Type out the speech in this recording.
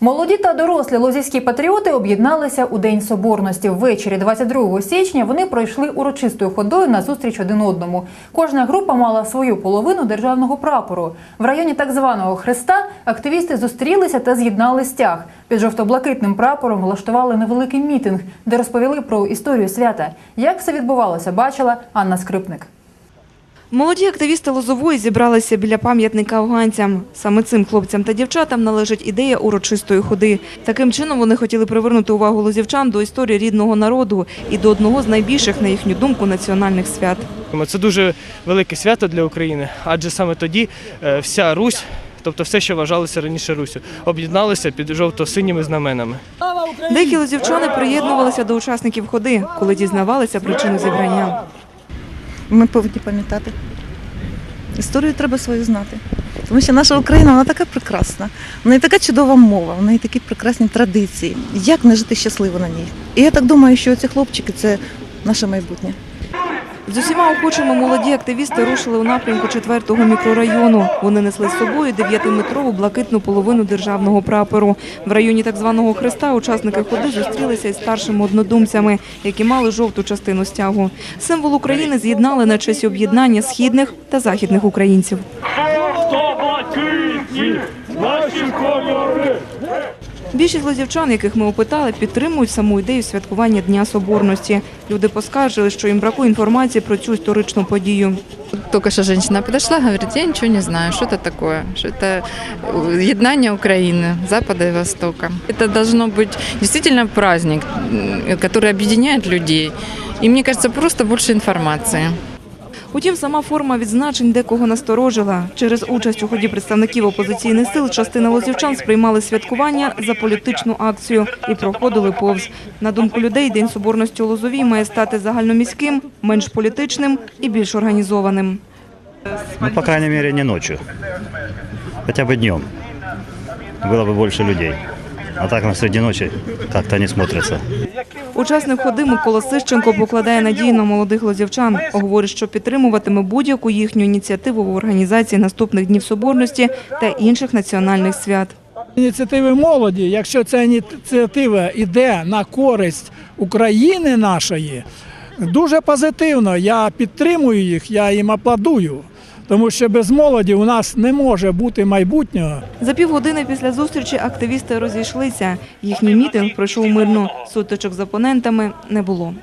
Молоді та дорослі лозівські патріоти об'єдналися у День Соборності. Ввечері 22 січня вони пройшли урочистою ходою на зустріч один одному. Кожна група мала свою половину державного прапору. В районі так званого Хреста активісти зустрілися та з'єднали стяг. Під жовто-блакитним прапором влаштували невеликий мітинг, де розповіли про історію свята. Як все відбувалося, бачила Анна Скрипник. Молоді активісти Лозової зібралися біля пам'ятника афганцям. Саме цим хлопцям та дівчатам належить ідея урочистої ходи. Таким чином вони хотіли привернути увагу лозівчан до історії рідного народу і до одного з найбільших, на їхню думку, національних свят. Це дуже велике свято для України, адже саме тоді е, вся Русь, тобто все, що вважалося раніше Руссю, об'єдналися під жовто-синіми знаменами. Деякі лозівчани приєднувалися до учасників ходи, коли дізнавалися причину зібрання. Ми повинні пам'ятати. Історію треба свою знати. Тому що наша Україна вона така прекрасна, в неї така чудова мова, в неї такі прекрасні традиції. Як не жити щасливо на ній? І я так думаю, що ці хлопчики це наше майбутнє. З усіма охочими молоді активісти рушили у напрямку 4-го мікрорайону. Вони несли з собою 9-метрову блакитну половину державного прапору. В районі так званого Хреста учасники ходи зустрілися із старшими однодумцями, які мали жовту частину стягу. Символ України з'єднали на честь об'єднання східних та західних українців. Жовто-блакитні наші кольори. Більшість лозівчан, яких ми опитали, підтримують саму ідею святкування Дня Соборності. Люди поскаржили, що їм бракує інформації про цю історичну подію. Только что женщина подошла, говорит, я ничего не знаю, что это такое, что это еднание Украины, Запада и Востока. Это должно быть действительно праздник, м, который объединяет людей. И мне кажется, просто больше информации. Утім, сама форма відзначень декого насторожила. Через участь у ході представників опозиційних сил частина лозівчан сприймали святкування за політичну акцію і проходили повз. На думку людей, День Соборності у Лозовій має стати загальноміським, менш політичним і більш організованим. Ну, по крайней мере, не ночью. Хотя бы днем. Было бы больше людей. А так на среди ночи как-то не смотрится. Учасник ходи Микола Сищенко покладає надії на молодих лозівчан. Говорить, що підтримуватиме будь-яку їхню ініціативу в організації наступних днів соборності та інших національних свят. ініціативи молоді, якщо ця ініціатива йде на користь України нашої, дуже позитивно. Я підтримую їх, я їм аплодую. Тому що без молоді у нас не може бути майбутнього. За півгодини після зустрічі активісти розійшлися. Їхній мітинг пройшов мирно. Сутичок з опонентами не було.